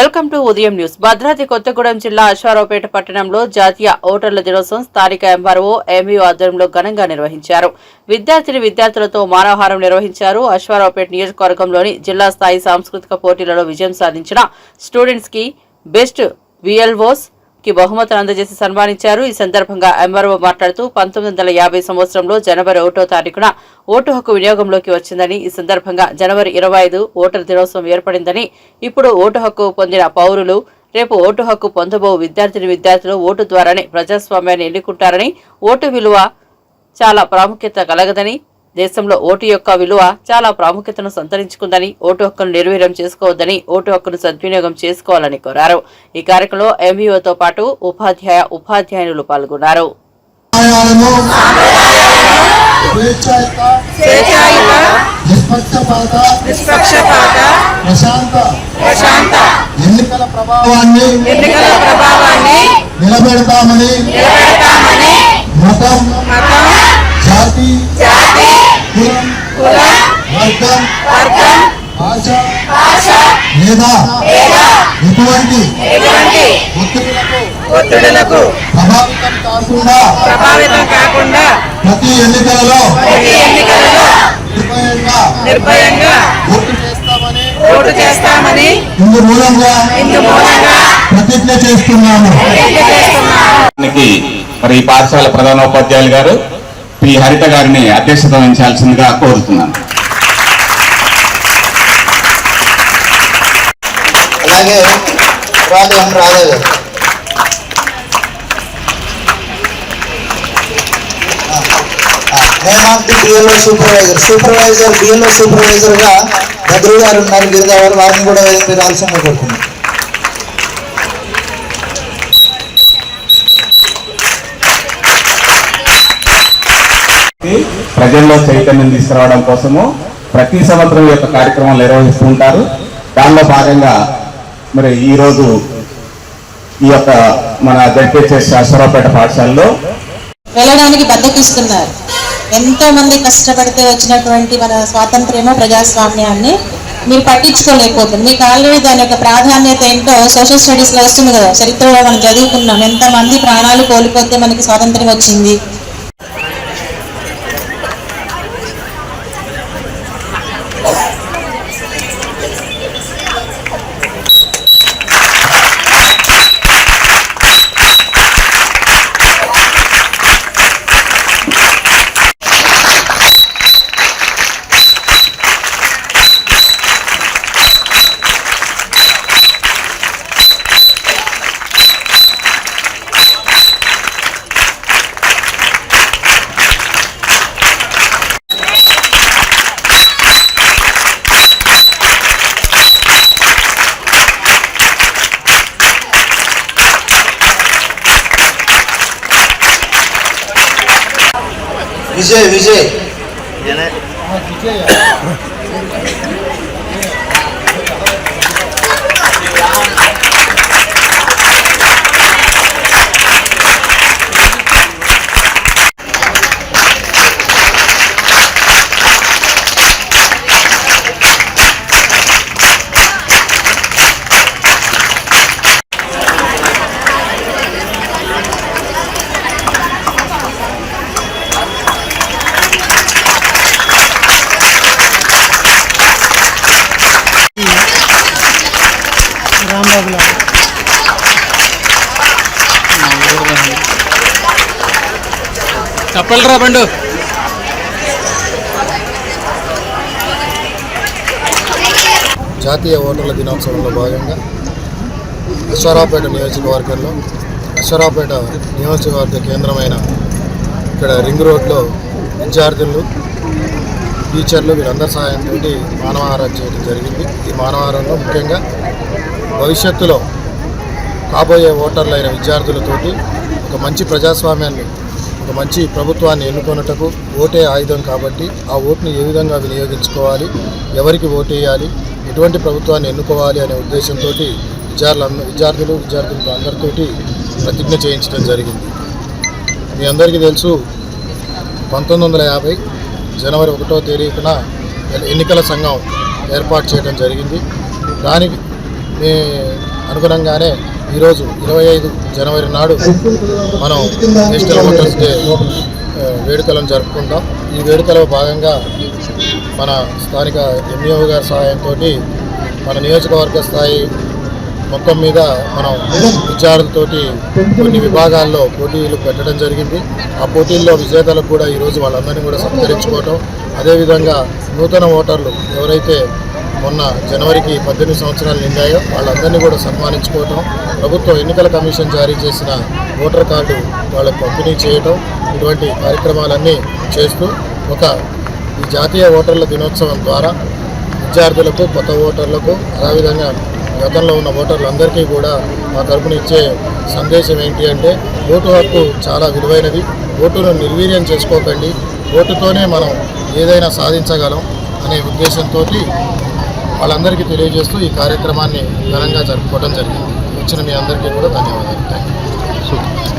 Welcome to Udayam news. Bhadradri Kothagudem జిల్లా అశ్వారావుపేట పట్టణంలో జాతీయ ఓటర్ల దినోత్సవం స్థానిక ఎంఆర్ఓ ఎంఈఓ ఆధ్వర్యంలో ఘనంగా నిర్వహించారు. విద్యార్థిని విద్యార్థులతో మానవహారం నిర్వహించారు అశ్వారావుపేట నియోజకవర్గంలోని జిల్లా స్థాయి సాంస్కృతిక పోటీలలో విజయం సాధించిన స్టూడెంట్స్కి బెస్ట్ విఎల్ఓస్ కి బహుమతులు అందజేసి సన్మానించారు. ఈ సందర్భంగా ఎంఆర్ఓ మాట్లాడుతూ పంతొమ్మిది వందల యాభై సంవత్సరంలో జనవరి ఒకటో తారీఖున ఓటు హక్కు వినియోగంలోకి వచ్చిందని ఈ సందర్భంగా జనవరి ఇరవై ఐదు ఓటర్ దినోత్సవం ఏర్పడిందని ఇప్పుడు ఓటు హక్కు పొందిన పౌరులు రేపు ఓటు హక్కు పొందబో విద్యార్థిని విద్యార్థులు ఓటు ద్వారానే ప్రజాస్వామ్యాన్ని ఎన్నుకుంటారని ఓటు విలువ చాలా ప్రాముఖ్యత కలగదని దేశంలో ఓటు యొక్క విలువ చాలా ప్రాముఖ్యతను సంతరించుకుందని ఓటు హక్కును నిర్వీర్యం చేసుకోవద్దని ఓటు హక్కును సద్వినియోగం చేసుకోవాలని కోరారు. ఈ కార్యక్రమంలో ఎంఈఓతో పాటు ఉపాధ్యాయ ఉపాధ్యాయులు పాల్గొన్నారు. ఎన్నికల ప్రభావాన్ని నిలబెడతామని లేదా లేదా ఎటువంటి? ఒత్తిడులకు ప్రభావితం కాకుండా ప్రభావితం కాకుండా ప్రతి ఎన్నికలలో ప్రతి ఎన్నికలలో నిర్భయంగా నిర్భయంగా ఓటు చేస్తామని ఓటు చేస్తామని ఇందు మూలంగా ఇందు మూలంగా ప్రతిజ్ఞ చేస్తున్నాము. ప్రతిజ్ఞ చేస్తున్నాను దానికి మరి ఈ పాఠశాల ప్రధానోపాధ్యాయులు గారు పి. హరిత గారిని అధ్యక్షత వహించాల్సిందిగా కోరుతున్నాను. అలాగే తర్వాత Radha garu name of BLO supervisor supervisor BLO సూపర్వైజర్గా Bhadru గారు ఉన్నారు. గిరిజా గారు వారిని కూడా వేదిక ఆలస్యంగా ప్రజల్లో చైతన్యం తీసుకురావడం కోసము ప్రతి సంవత్సరం ఈ యొక్క కార్యక్రమాలు నిర్వహిస్తూ ఉంటారు దానిలో భాగంగా మరి ఈ రోజు ఈ యొక్క మన జడ్పిహెచ్ఎస్ అశ్వరావుపేట పాఠశాలలో వెళ్ళడానికి బద్దకిస్తున్నారు. ఎంతో మంది కష్టపడితే వచ్చినటువంటి మన స్వాతంత్ర్యము ప్రజాస్వామ్యాన్ని మీరు పట్టించుకోలేకపోతుంది మీకు ఆల్రెడీ దాని యొక్క ప్రాధాన్యత ఏంటో సోషల్ స్టడీస్లో వస్తుంది కదా. చరిత్రలో మనం చదువుకున్నాం. ఎంతమంది ప్రాణాలు కోల్పోతే మనకి స్వాతంత్ర్యం వచ్చింది? విజయ్ విజయ్ చెప్పలరా బండు. జాతీయ ఓటర్ల దినోత్సవంలో భాగంగా అశ్వరావుపేట నియోజకవర్గంలో అశ్వరావుపేట నియోజకవర్గ కేంద్రమైన ఇక్కడ రింగ్ రోడ్లో విద్యార్థులు టీచర్లు వీళ్ళందరి సహాయంతో మానవహారం చేయడం జరిగింది. ఈ మానవహారంలో ముఖ్యంగా భవిష్యత్తులో కాబోయే ఓటర్లైన విద్యార్థులతోటి ఒక మంచి ప్రజాస్వామ్యాన్ని ఒక మంచి ప్రభుత్వాన్ని ఎన్నుకొనుటకు ఓటే ఆయుధం కాబట్టి ఆ ఓటును ఏ విధంగా వినియోగించుకోవాలి ఎవరికి ఓటు వేయాలి ఎటువంటి ప్రభుత్వాన్ని ఎన్నుకోవాలి అనే ఉద్దేశంతో విద్యార్థులు విద్యార్థులు విద్యార్థులతో అందరితోటి ప్రతిజ్ఞ చేయించడం జరిగింది. మీ అందరికీ తెలుసు పంతొమ్మిది వందల యాభై జనవరి ఒకటో తేదీన ఎన్నికల సంఘం ఏర్పాటు చేయడం జరిగింది. దానికి అనుగుణంగానే ఈరోజు ఇరవై ఐదు జనవరి నాడు మనం నేషనల్ ఓటర్స్ డే వేడుకలను జరుపుకుంటాం. ఈ వేడుకలో భాగంగా మన స్థానిక ఎంఈఓ గారి సహాయంతో మన నియోజకవర్గ స్థాయి మొత్తం మీద మనం విద్యార్థులతోటి కొన్ని విభాగాల్లో పోటీలు పెట్టడం జరిగింది. ఆ పోటీల్లో విజేతలకు కూడా ఈరోజు వాళ్ళందరినీ కూడా సత్కరించుకోవటం. అదేవిధంగా నూతన ఓటర్లు ఎవరైతే మొన్న జనవరికి పద్దెనిమిది సంవత్సరాలు నిండాయో వాళ్ళందరినీ కూడా సన్మానించుకోవటం ప్రభుత్వ ఎన్నికల కమిషన్ జారీ చేసిన ఓటర్ కార్డు వాళ్ళకు పంపిణీ చేయటం ఇటువంటి కార్యక్రమాలన్నీ చేస్తూ ఒక ఈ జాతీయ ఓటర్ల దినోత్సవం ద్వారా విద్యార్థులకు కొత్త ఓటర్లకు అదేవిధంగా గతంలో ఉన్న ఓటర్లందరికీ కూడా మా తరపున ఇచ్చే సందేశం ఏంటి అంటే ఓటు హక్కు చాలా విలువైనది. ఓటును నిర్వీర్యం చేసుకోకండి. ఓటుతోనే మనం ఏదైనా సాధించగలం అనే ఉద్దేశంతో వాళ్ళందరికీ తెలియజేస్తూ ఈ కార్యక్రమాన్ని ఘనంగా జరుపుకోవడం జరిగింది. వచ్చిన మీ అందరికీ కూడా ధన్యవాదాలు. Thank you